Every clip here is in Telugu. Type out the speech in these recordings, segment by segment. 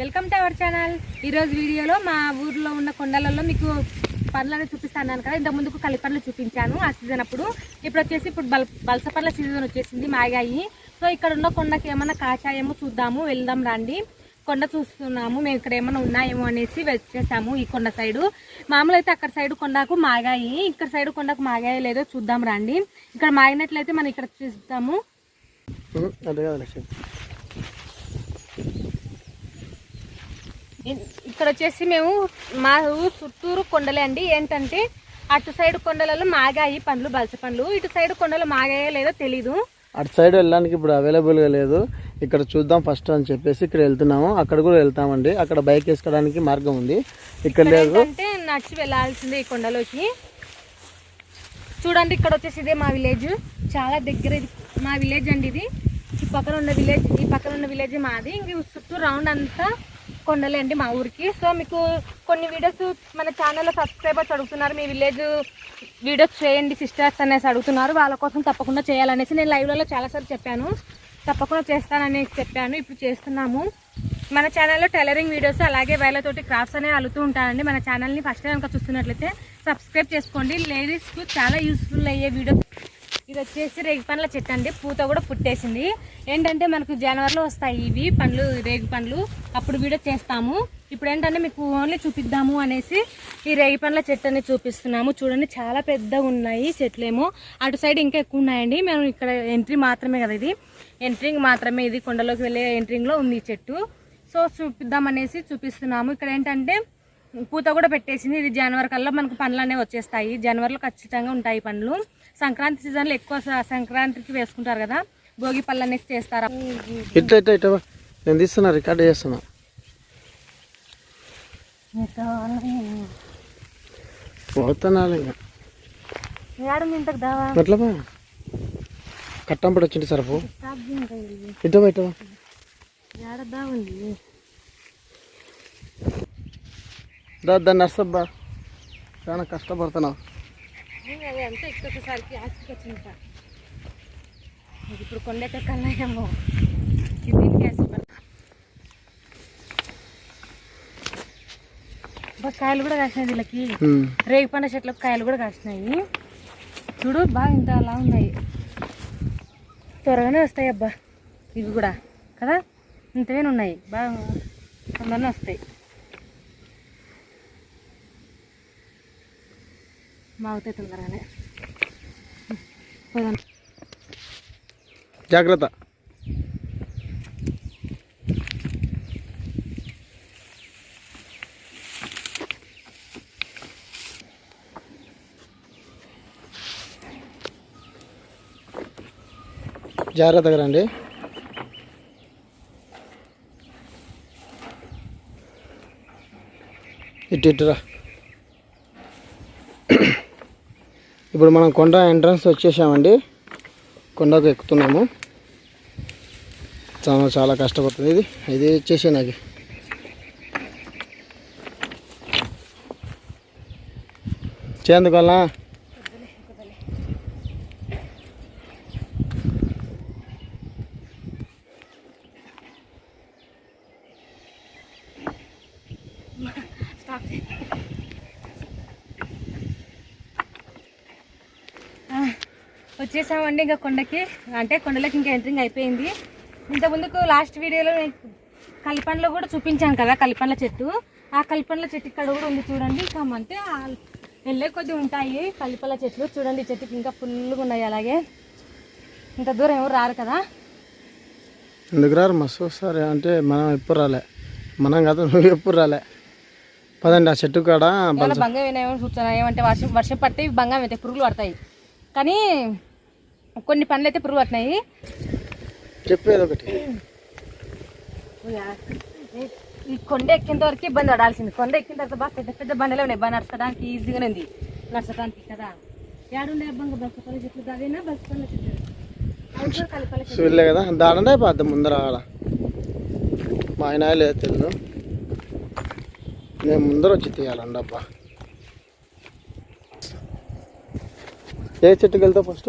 వెల్కమ్ టు అవర్ ఛానల్ ఈరోజు వీడియోలో మా ఊర్లో ఉన్న కొండలలో మీకు పండ్లను చూపిస్తాను కదా. ఇంతకు ముందుకు కలి పండ్లు చూపించాను ఆ సీజన్ అప్పుడు. ఇప్పుడు వచ్చేసి ఇప్పుడు బల్ బలస పండ్ల సీజన్ వచ్చేసింది మాగాయి. సో ఇక్కడ ఉన్న కొండకి ఏమన్నా కాచాయేమో చూద్దాము వెళ్దాం రండి. కొండ చూస్తున్నాము మేము ఇక్కడ ఏమైనా ఉన్నాయేమో అనేసి వచ్చేసాము ఈ కొండ సైడు. మామూలు అయితే అక్కడ సైడ్ కొండకు మాగాయి ఇక్కడ సైడ్ కొండకు మాగాయి లేదో చూద్దాం రండి. ఇక్కడ మాగినట్లయితే మనం ఇక్కడ చూస్తాము అదే కదా లక్ష్యం ఇ- ఇక్కడ వచ్చేసి మేము మా ఊరు చుట్టూరు కొండలే అండి. ఏంటంటే అటు సైడ్ కొండలలో మాగాయి పండ్లు బలస పండ్లు. ఇటు సైడ్ కొండలు మాగాయో లేదో తెలీదు. అటు సైడ్ వెళ్ళడానికి ఇప్పుడు అవైలబుల్గా లేదు. ఇక్కడ చూద్దాం ఫస్ట్ అని చెప్పేసి ఇక్కడ వెళ్తున్నాము. అక్కడ కూడా వెళ్తామండి. అక్కడ బైక్ వేసుకోవడానికి మార్గం ఉంది. ఇక్కడ లేదు. ఏంటంటే నడిచి వెళ్ళాల్సిందే ఈ కొండలోకి. చూడండి ఇక్కడ వచ్చేసి ఇదే మా విలేజ్ చాలా దగ్గర ఇది మా విలేజ్ అండి ఇది. ఈ పక్కన ఉన్న విలేజ్ ఈ పక్కన ఉన్న విలేజ్ మాది. ఇంక చుట్టూ రౌండ్ అంతా కొండలే అండి మా ఊరికి. సో మీకు కొన్ని వీడియోస్ మన ఛానల్లో సబ్స్క్రైబర్స్ అడుగుతున్నారు. మీ విలేజ్ వీడియోస్ చేయండి సిస్టర్స్ అనేసి అడుగుతున్నారు. వాళ్ళ కోసం తప్పకుండా చేయాలనేసి నేను లైవ్లలో చాలాసార్లు చెప్పాను. తప్పకుండా చేస్తాననేసి చెప్పాను. ఇప్పుడు చేస్తున్నాము. మన ఛానల్లో టైలరింగ్ వీడియోస్ అలాగే వేళ్ళతోటి క్రాఫ్ట్స్ అనేవి అలుతూ ఉంటానండి మన ఛానల్ని ఫస్ట్ కనుక చూస్తున్నట్లయితే సబ్స్క్రైబ్ చేసుకోండి. లేడీస్కు చాలా యూస్ఫుల్ అయ్యే వీడియోస్ ఇది వచ్చేసి రేగి పండ్ల చెట్టు అండి. పూత కూడా పుట్టేసింది. ఏంటంటే మనకు జనవరిలో వస్తాయి ఇవి పండ్లు రేగి పండ్లు. అప్పుడు వీడియో చేస్తాము. ఇప్పుడు ఏంటంటే మీకు ఓన్లీ చూపిద్దాము అనేసి ఈ రేగి పండ్ల చెట్టు అనేది చూపిస్తున్నాము. చూడండి చాలా పెద్దగా ఉన్నాయి చెట్లేమో. అటు సైడ్ ఇంకా ఎక్కువ ఉన్నాయండి. మేము ఇక్కడ ఎంట్రీ మాత్రమే కదా ఇది. ఎంట్రింగ్ మాత్రమే ఇది. కొండలోకి వెళ్ళే ఎంట్రింగ్లో ఉంది ఈ చెట్టు. సో చూపిద్దాం అనేసి చూపిస్తున్నాము. ఇక్కడ ఏంటంటే పూత కూడా పెట్టేసింది. ఇది జనవరి కల్లా మనకు పండ్లు అనేవి వచ్చేస్తాయి జనవరిలో ఖచ్చితంగా ఉంటాయి పండ్లు. సంక్రాంతి సీజన్లో ఎక్కువ సంక్రాంతికి వేసుకుంటారు కదా భోగి పళ్ళు అనేసి చేస్తారు? ఇట్లా ఇట్లా ఇట్లా నేను తీస్తున్నా రికార్డ్ చేస్తున్నా. పోతున్నాను అట్లా కట్టంపడి వచ్చింది ఇటవా ఏడదా ఉంది దా దాన్ని నర్సబ్బా. చాలా కష్టపడుతున్నావు అంతా ఆస్తికి వచ్చింది ఇప్పుడు కొండెక్క కన్నాయేమో దీనికి కాయలు కూడా కాసినాయి. వీళ్ళకి. రేగి పండు చెట్లకు కాయలు కూడా కాసినాయి చూడు బాగా ఇంత అలా ఉన్నాయి. త్వరగానే వస్తాయి అబ్బా. ఇవి కూడా కదా? ఇంతవేనా ఉన్నాయి బాగా తొందరనే వస్తాయి. బాగుతాయి తొందరగానే. పోదాం. జాగ్రత్త. జాగ్రత్తగా రండి. ఇటు ఇటురా ఇప్పుడు మనం కొండ ఎంట్రన్స్ వచ్చేసామండి. కొండకు ఎక్కుతున్నాము. చాలా చాలా కష్టపడుతుంది ఇది. ఇది వచ్చేసి నాకు. చేందుకోవాలా వచ్చేసామండి ఇంకా కొండకి. అంటే కొండలకి ఇంకా ఎంట్రింగ్ అయిపోయింది. ఇంత ముందుకు లాస్ట్ వీడియోలో నేను కలిపండ్లో కూడా చూపించాను కదా కలిపండ్ల చెట్టు. ఆ కలిపండ్ల చెట్టు ఇక్కడ కూడా ఉంది చూడండి. ఇంకా అంతే ఆ వెళ్ళే కొద్ది ఉంటాయి కలిపండ్ల చెట్లు. చూడండి చెట్టుకి ఇంకా ఫుల్గా ఉన్నాయి అలాగే. ఇంత దూరం ఎవరు రారు కదా. ఎందుకు రారు? మస్తు వస్తారు. అంటే మనం ఎప్పుడు రాలే. మనం కాదు నువ్వు ఎప్పుడు రాలే. పదండి ఆ చెట్టు కాడ ఏమైనా బంగం ఏమో చూస్తున్నా ఏమంటే వర్షం వర్షం పడితే బంగం అయితే పురుగులు పడతాయి. కానీ కొన్ని పనులు అయితే పురుగు పట్టినాయి చెప్పేది ఒకటి. ఈ కొండ ఎక్కేంత వరకు ఇబ్బంది పడాల్సింది. కొండ ఎక్కిన తర్వాత బాగా పెద్ద పెద్ద బండలే ఉన్నాయి. బాగా నడచడానికి ఈజీగానే ఉంది. నడచడానికి కదా. ఏడుండే బంగ బస్సపల్లి చెట్లు కలిపల్లి చెట్లు చూడలే కదా. ముందర ఆడ. మా ఆయన లేదు తెలుసు. నేను ముందర వచ్చి తీయాలండి అబ్బా. ఏ చెట్టుకి వెళ్తావు ఫస్ట్?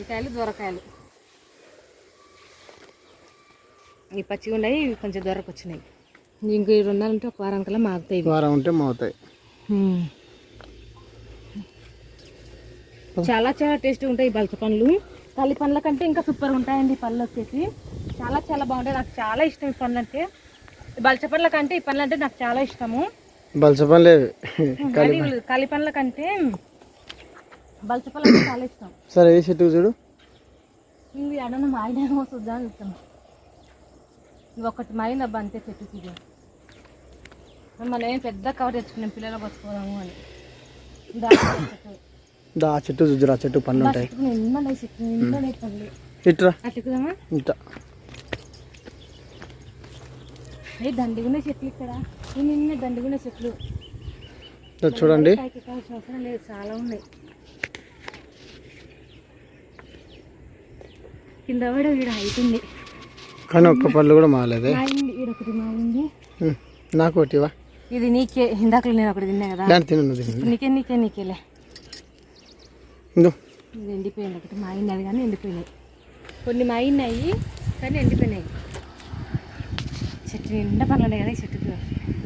పచ్చికాయలు దొరకాయలు. ఈ పచ్చిగా ఉన్నాయి ఇవి కొంచెం దొరకు వచ్చినాయి. ఇంక ఈ రెండాలంటే ఒక వారం కల్లా మాగుతాయి. వారం ఉంటే మ్మ్. చాలా చాలా టేస్ట్ ఉంటాయి ఈ బలస పండ్లు. తల్లి పండ్ల కంటే ఇంకా సూపర్ ఉంటాయండి ఈ పళ్ళు వచ్చేసి. చాలా చాలా బాగుంటాయి. నాకు చాలా ఇష్టం ఈ పండ్లు అంటే. ఈ బలస పండ్ల కంటే ఈ పండ్లు అంటే నాకు చాలా ఇష్టము. కలి పండ్ల కంటే అంటే చాలా ఇష్టం. సరే ఏ చెట్టు చూడు? ఇవి అడన మాయినేమో చూద్దాం ఇస్తాం ఇవి ఒకటి మాయిన అబ్బా అంతే చెట్టుకి ఇది మనం ఏం పెద్ద కవర్ తెచ్చుకున్నాం పిల్లలు పోసుకోవడము అని. దా చెట్టు ఆ చెట్టు పండ్లు ఉంటాయి. ఇట్రా. అట్లుకుదామా ఇట్లా ఏ దండిగున్న చెట్లు ఇక్కడ? నిన్న దండిగున్న చెట్లు. చూడండి. చాలా ఉన్నాయి. కింద కూడా వీడ అవుతుంది కానీ ఒక్క పళ్ళు కూడా మాలేదే. ఉమ్, నాకు ఒకటివా ఇది నీకే ఇందాకలు నేను ఒకటి తిన్నా కదా. దాన్ని తిను నువ్వు తిను. నీకే నీకే నీకేలే. ఇందు. ఎండిపోయింది ఒకటి మాయింది అది కానీ ఎండిపోయినాయి. కొన్ని మాయినాయి కానీ ఎండిపోయినాయి. చెట్టు నిండా పనులు ఉన్నాయి కదా చెట్టుకు.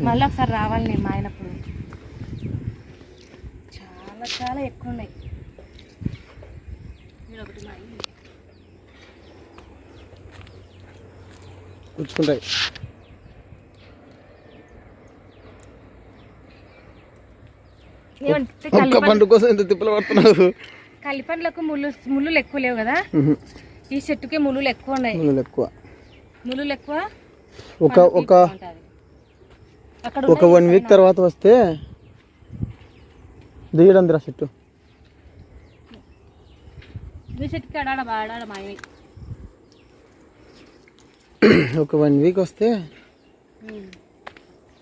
మళ్ళీ ఒకసారి రావాలి నేను మాయినప్పుడు. చాలా చాలా ఎక్కువ ఉన్నాయి. నేను ఒకటి మాయింది. ఏమంటే ఒక్క పండు కోసం ఎంత తిప్పలు పడుతున్నావు కలిపండ్లకు ముళ్ళు ముళ్ళులు ఎక్కువ లేవు కదా? ఈ చెట్టుకే ముళ్ళులు ఎక్కువ ఉన్నాయి. ముళ్ళు ఎక్కువ. ముళ్ళులు ఎక్కువ? ఒక ఒక ఒక వన్ వీక్ తర్వాత వస్తే దిగడం రా చెట్టు. ఈ చెట్టుకి ఆడాడ బాడాడ మాయవి ఒక వన్ వీక్ వస్తే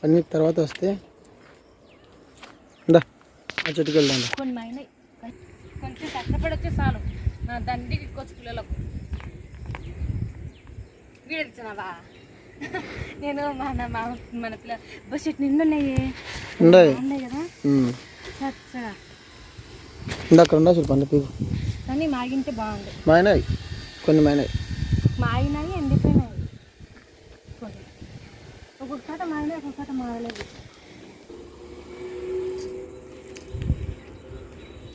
వన్ వీక్ తర్వాత వస్తే ఆ చెట్టుకి వెళ్దాం. కొన్ని మైనాయి కొంచెం కష్టపడి వచ్చే చాలు. నా దండికి ఇక్కొచ్చు పిల్లలకు. నేను మన మా మన పిల్ల బస్ చెట్టు ఉన్నాయి. కదా? ఉమ్. చచ్చగా ఇందాక ఉండా చూడు పండు పీకు కానీ మాగింటే బాగుంది. మాయనాయి. కొన్ని మాయనాయి. మాగినాయి ఎండిపోయినాయి కొన్ని మాగినాయి ఒక్కొక్కట మాగలేదు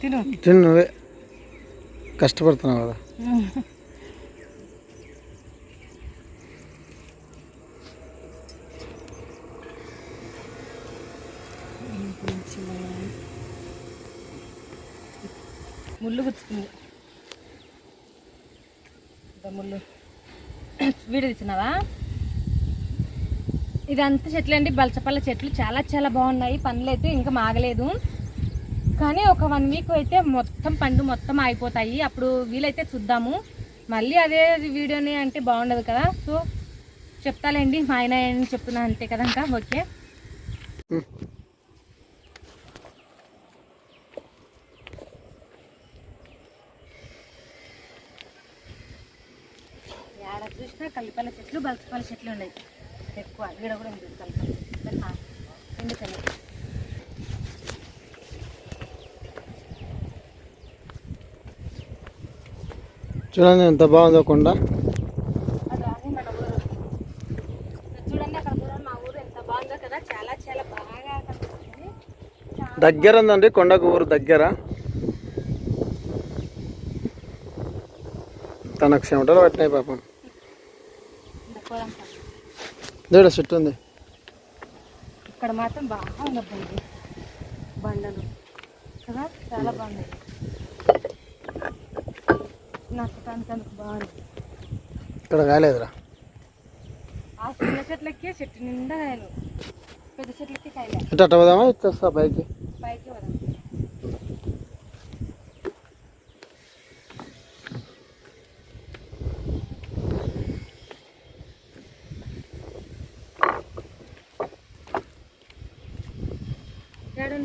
తిను. తిను నువ్వే కష్టపడుతున్నావు కదా. ముళ్ళు గుచ్చుకుంది ముళ్ళు. వీడియో తెచ్చినావా ఇదంతా చెట్లు అండి బలచపల్ల చెట్లు. చాలా చాలా బాగున్నాయి. పండ్లు అయితే ఇంకా మాగలేదు. కానీ ఒక వన్ వీక్ అయితే మొత్తం పండు మొత్తం అయిపోతాయి అప్పుడు వీలైతే చూద్దాము. మళ్ళీ అదే వీడియోని అంటే బాగుండదు కదా. సో చెప్తాలేండి. మా ఆయన ఏం చెప్తున్నా అంతే కదా ఇంకా. ఓకే. ఉమ్. ఏడ చూసినా కలిపల చెట్లు బలసపల్ల చెట్లు ఉన్నాయి. ఎక్కువ ఈడ కూడా ఉంది ఎందుకని చూడండి ఎంత బాగుందో కొండ. దగ్గర ఉందండి కొండకు ఊరు దగ్గర. తనకు చెమటలు పట్టినాయి పాపం. దేవుడ చెట్టు ఉంది. ఇక్కడ మాత్రం బాగా ఉండద్దండి బండలు. కదా? చాలా బాగున్నాయి. నాకు అందుకు బాగుంది ఇక్కడ కాలేదురా ఆ చిన్న చెట్లకి చెట్టు నిండా కాయలు. పెద్ద చెట్లకి కాయలే. అట్ట పోదామా? పైకి. పైకి వదాం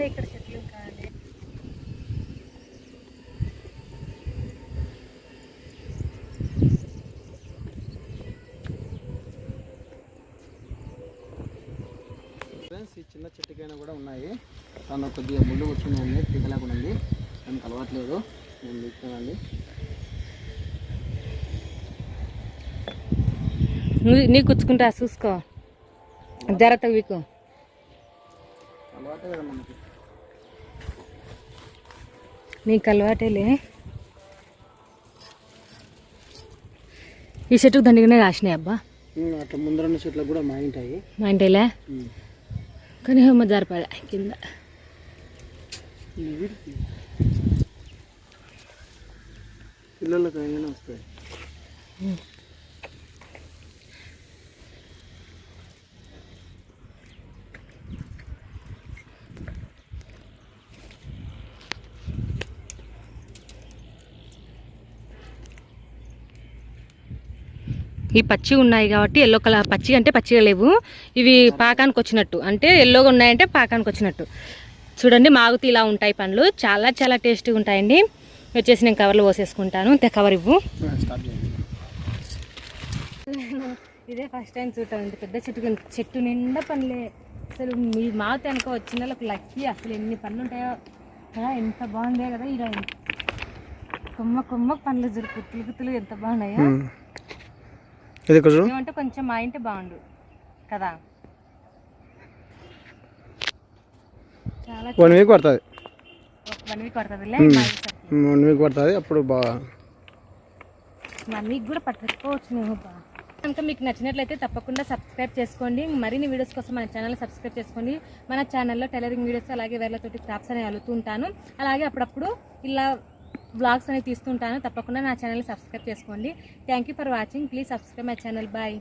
చూడండి ఇక్కడ చెట్లు ఇంకా అండి. ఫ్రెండ్స్ ఈ చిన్న చెట్టుకైనా కూడా ఉన్నాయి. తను కొద్దిగా ముళ్ళు తీగలేకుండా ఉంది దానికి అలవాట్లేదు నేను తీస్తానండి నువ్వు నీ గుచ్చుకుంటా చూసుకో. జాగ్రత్త వీకు. అలవాటే కదా మనకి. నీకు అలవాటేలే. ఈ చెట్టుకు దండిగానే కాసినాయి అబ్బా. అట్లా ముందర చెట్లకు కూడా మా ఉంటాయి మా ఇంటిలే. కానీ ఏమో జారిపడా కింద. పిల్లలకు అయినా వస్తాయి. ఈ పచ్చి ఉన్నాయి కాబట్టి ఎల్లో కలర్ పచ్చి అంటే పచ్చిగా లేవు. ఇవి పాకానికి వచ్చినట్టు. అంటే ఎల్లోగా ఉన్నాయంటే పాకానికి వచ్చినట్టు. చూడండి మాగుతీ ఇలా ఉంటాయి పండ్లు. చాలా చాలా టేస్టీగా ఉంటాయండి. వచ్చేసి నేను కవర్లో పోసేసుకుంటాను. ఇంత కవర్ ఇవ్వు. స్టార్ట్ చేయండి ఇదే ఫస్ట్ టైం చూడటం. ఇంత పెద్ద చెట్టు చెట్టు నిండా పండ్లే. అసలు మీ మాత వెనక వచ్చిన వాళ్ళకి లక్కీ అసలు ఎన్ని పండ్లు ఉంటాయో. కదా ఎంత బాగుందే కదా ఈడ కొమ్మ కొమ్మ పండ్లు చూడు. కుత్తులు కుత్తులు ఎంత బాగున్నాయో. ఇది ఏమంటే కొంచెం మా ఇంటి బాగుండు. కదా? చాలా వన్ వీక్ పడుతుంది. వన్ వీక్ పడుతుందిలే వన్ వీక్ పడుతుంది అప్పుడు బాగా వీక్ కూడా పట్టుకోవచ్చు బా. కనుక మీకు నచ్చినట్లయితే తప్పకుండా సబ్స్క్రైబ్ చేసుకోండి. మరిన్ని వీడియోస్ కోసం మన ఛానల్ సబ్స్క్రైబ్ చేసుకోండి. మన ఛానల్లో టైలరింగ్ వీడియోస్ అలాగే వేర్లతోటి క్రాఫ్ట్స్ అనేవి అలుతూ ఉంటాను. అలాగే అప్పుడప్పుడు ఇలా బ్లాగ్స్ అనేవి తీస్తుంటాను. తప్పకుండా నా ఛానల్ సబ్స్క్రైబ్ చేసుకోండి. Thank you for watching please subscribe my channel bye